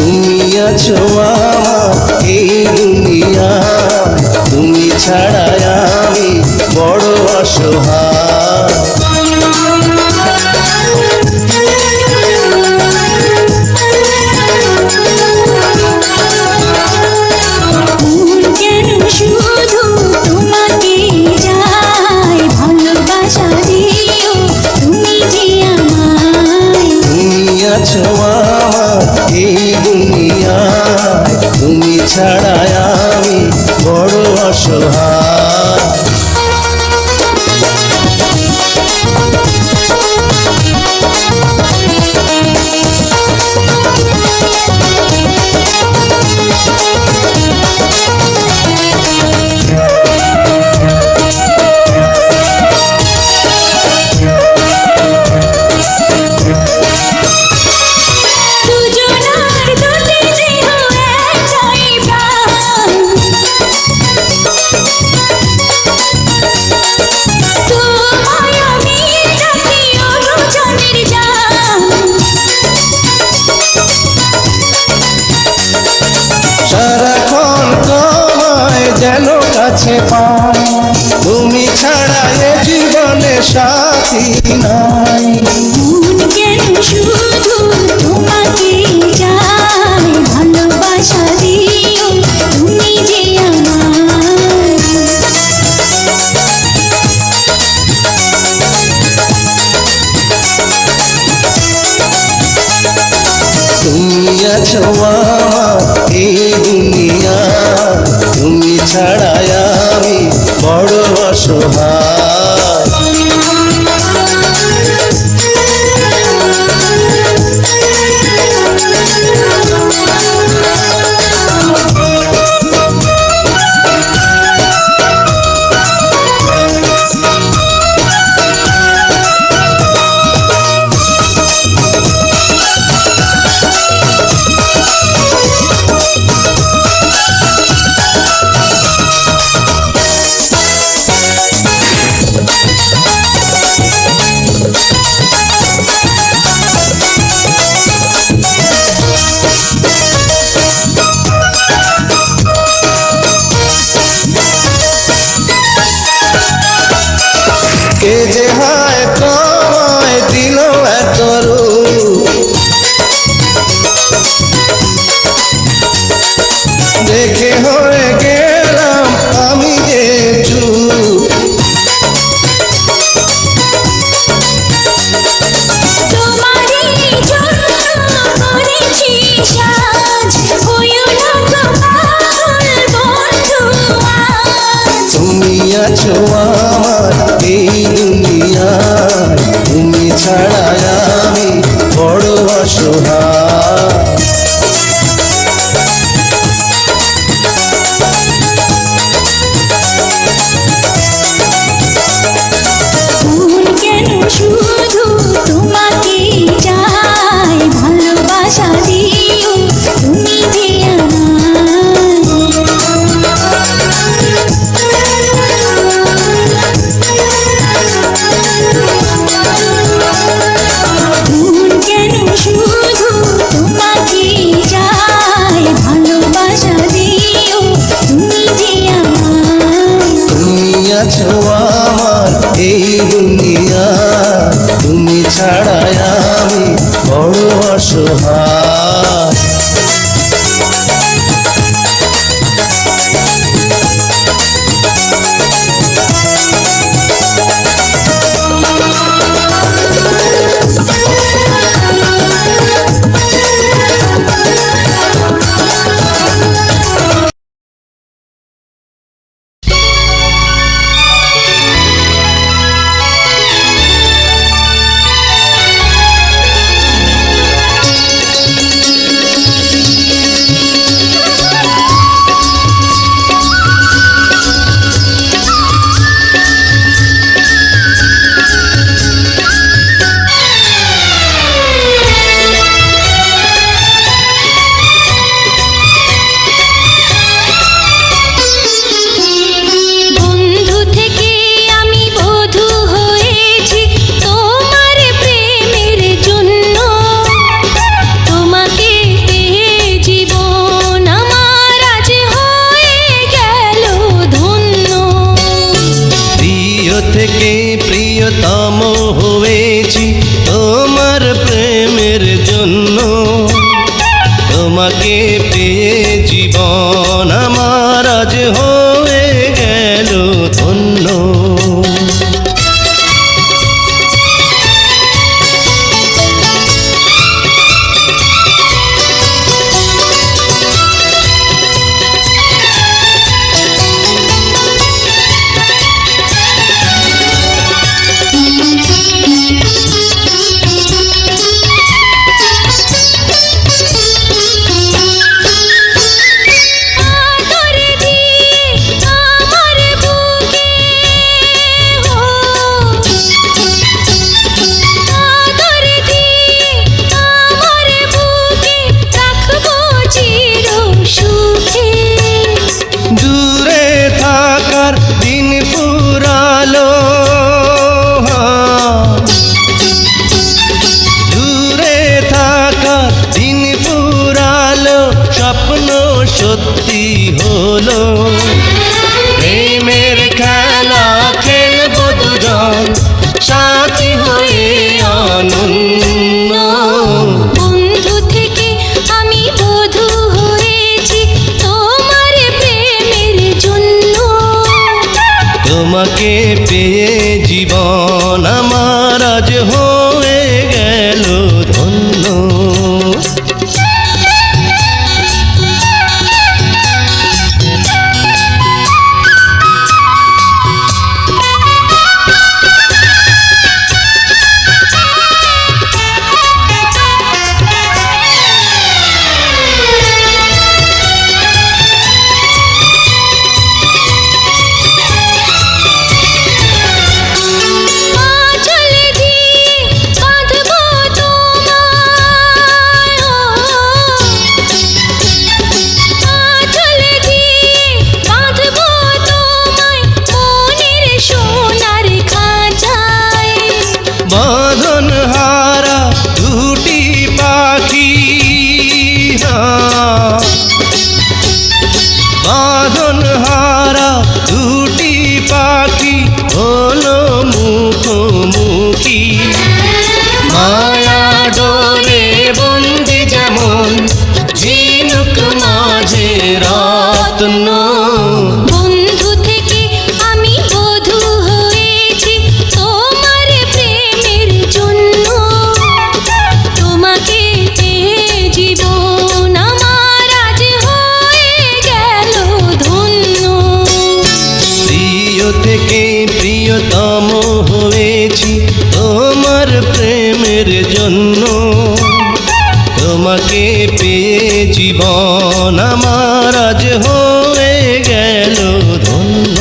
তুমি আছো আমার এই দুনিয়া। তুমি ছাড়া আমি বড় অসহায়। কাছে পাই তুমি ছাড়া এ জীবনে সাথী নাই। ছোয়া শুধু এই দুনিয়া তুমি ছাড়ায় সোহা দিয়েছ আমার এই দুনিয়া। তুমি ছাড়াই আমি বড় অসহায়। দিন পুরালো স্বপ্ন সত্যি হলো। প্রেমের খেলা খেলব দুজন সাথী হয়ে অনন্য। বন্ধু থেকে তোমাকে পেয়ে জীবন আমার আজ হো আজ হয়ে গেল ধন্য।